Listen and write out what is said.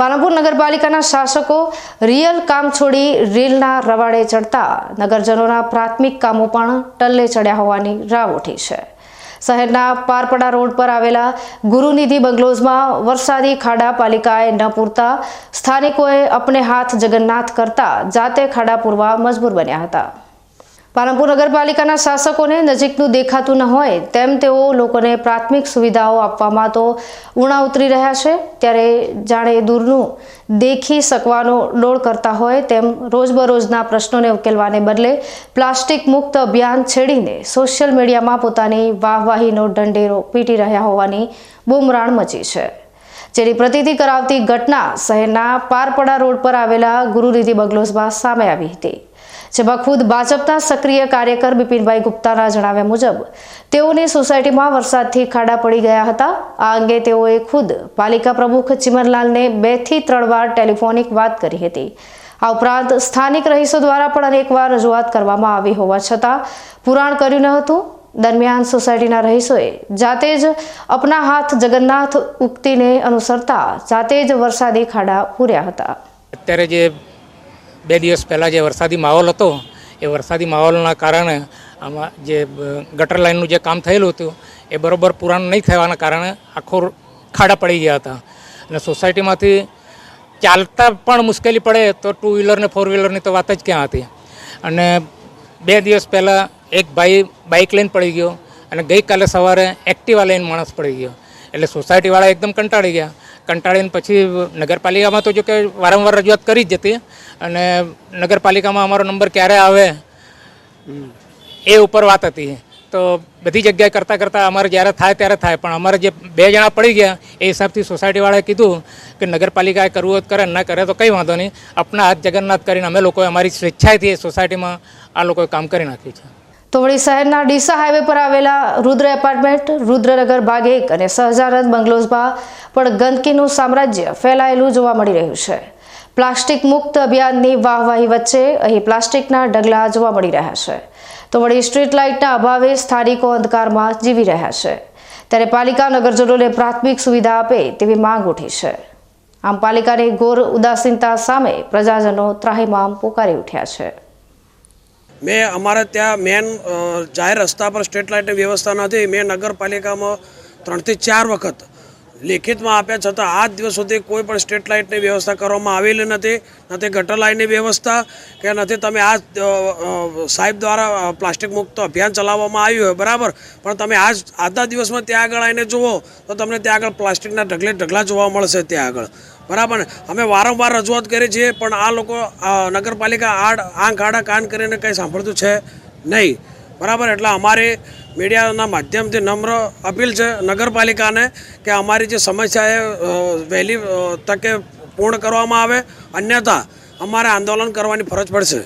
પાલનપુર નગરપાલિકાના શાસકો રિયલ કામ છોડી રીલના રવાડે ચડતા નગરજનોના પ્રાથમિક કામો પણ ટલ્લે ચડ્યા હોવાની રાવ ઉઠી છે. શહેરના પારપડા રોડ પર આવેલા ગુરુનિધિ બંગલોઝમાં વરસાદી ખાડા પાલિકાએ ન પૂરતા સ્થાનિકોએ અપને હાથ જગન્નાથ કરતા જાતે ખાડા પૂરવા મજબૂર બન્યા હતા. પાલનપુર નગરપાલિકાના શાસકોને નજીકનું દેખાતું ન હોય તેમ તેઓ લોકોને પ્રાથમિક સુવિધાઓ આપવામાં તો ઉણા ઉતરી રહ્યા છે. ત્યારે જાણે દૂરનું દેખી શકવાનો ડોળ કરતા હોય તેમ રોજબરોજના પ્રશ્નોને ઉકેલવાને બદલે પ્લાસ્ટિક મુક્ત અભિયાન છેડીને સોશિયલ મીડિયામાં પોતાની વાહવાહીનો ઢંઢેરો પીટી રહ્યા હોવાની બૂમરાણ મચી છે. જેની પ્રતિતિ કરાવતી ઘટના શહેરના પારપડા રોડ પર આવેલા ગુરુનિધિ બગલોસમાં સામે આવી હતી, જેમાં ખુદ ભાજપના સક્રિય કાર્યકર બિપિનભાઈ ગુપ્તાના જણાવ્યા મુજબ, તેઓની સોસાયટીમાં વરસાદથી ખાડા પડી ગયા હતા. આ અંગે તેઓએ ખુદ પાલિકા પ્રમુખ ચિમનલાલને બેથી ત્રણ વાર ટેલિફોનિક વાત કરી હતી. આ ઉપરાંત સ્થાનિક રહીશો દ્વારા પણ અનેકવાર રજૂઆત કરવામાં આવી હોવા છતાં પુરાણ કર્યું ન હતું. દરમિયાન સોસાયટીના રહીશોએ જાતે જ અપના હાથ જગન્નાથ ઉક્તિને અનુસરતા જાતે જ વરસાદી ખાડા પૂર્યા હતા. અત્યારે જે બે દિવસ પહેલાં જે વરસાદી માહોલ હતો, એ વરસાદી માહોલના કારણે આમાં જે ગટર લાઇનનું જે કામ થયેલું હતું, એ બરોબર પૂરાણ નહીં થવાના કારણે આખો ખાડા પડી ગયા હતા. અને સોસાયટીમાંથી ચાલતા પણ મુશ્કેલી પડે તો ટુ વ્હીલર ને ફોર વ્હીલરની તો વાત જ ક્યાં હતી. અને બે દિવસ પહેલાં એક ભાઈ બાઇક લઈને પડી ગયો અને ગઈકાલે સવારે એક્ટિવા લઈને માણસ પડી ગયો. એટલે સોસાયટીવાળા એકદમ કંટાળી ગયા. કંટાળીને પછી નગરપાલિકામાં તો જો કે વારંવાર રજૂઆત કરી જ હતી અને નગરપાલિકામાં અમારો નંબર ક્યારે આવે એ ઉપર વાત હતી. તો બધી જગ્યાએ કરતાં કરતાં અમારે જ્યારે થાય ત્યારે થાય. પણ અમારે જે બે જણા પડી ગયા, એ હિસાબથી સોસાયટીવાળાએ કીધું કે નગરપાલિકાએ કરવું કરે ન કરે તો કંઈ વાંધો નહીં. આપણા હાથ જગન્નાથ કરીને અમે લોકોએ અમારી સ્વેચ્છાએથી સોસાયટીમાં આ લોકોએ કામ કરી નાખ્યું છે. તો વળી શહેરના ડીસા હાઈવે પર આવેલા રુદ્ર એપાર્ટમેન્ટ, રુદ્રનગર ભાગ એક અને સહજાનંદ બંગલોઝમાં પણ ગંદકીનું સામ્રાજ્ય ફેલાયેલું જોવા મળી રહ્યું છે. પ્લાસ્ટિક મુક્ત અભિયાનની વાહવાહી વચ્ચે અહીં પ્લાસ્ટિકના ઢગલા જોવા મળી રહ્યા છે. તો વળી સ્ટ્રીટ લાઇટના અભાવે સ્થાનિકો અંધકારમાં જીવી રહ્યા છે. ત્યારે પાલિકા નગરજનોને પ્રાથમિક સુવિધા આપે તેવી માંગ ઉઠી છે. આમ પાલિકાની ઘોર ઉદાસીનતા સામે પ્રજાજનો ત્રાહીમામ પોકારી ઉઠ્યા છે. મેં અમારે ત્યાં મેન જાહેર રસ્તા પર સ્ટ્રીટ લાઇટની વ્યવસ્થા નથી. મેં નગરપાલિકામાં ત્રણથી ચાર વખત લેખિતમાં આપ્યા છતાં આજ દિવસ સુધી કોઈ પણ સ્ટ્રીટ લાઇટની વ્યવસ્થા કરવામાં આવેલી નથી. નથી ગટર લાઇનની વ્યવસ્થા કે નથી તમે આ સાહેબ દ્વારા પ્લાસ્ટિક મુક્ત અભિયાન ચલાવવામાં આવ્યું હોય, બરાબર? પણ તમે આજ, આજના દિવસમાં ત્યાં આગળ આવીને જુઓ તો તમને ત્યાં આગળ પ્લાસ્ટિકના ઢગલે ઢગલા જોવા મળશે ત્યાં આગળ. બરાબર અમે વારંવાર રજૂઆત કરી છીએ, પણ આ લોકો નગરપાલિકા આડ, આંખ આડા કાન કરીને કંઈ સાંભળતું છે નહીં. બરાબર? એટલે અમારી મીડિયાના માધ્યમથી નમ્ર અપીલ છે નગરપાલિકાને કે અમારી જે સમસ્યા એ વહેલી તકે પૂર્ણ કરવામાં આવે. અન્યથા અમારે આંદોલન કરવાની ફરજ પડશે.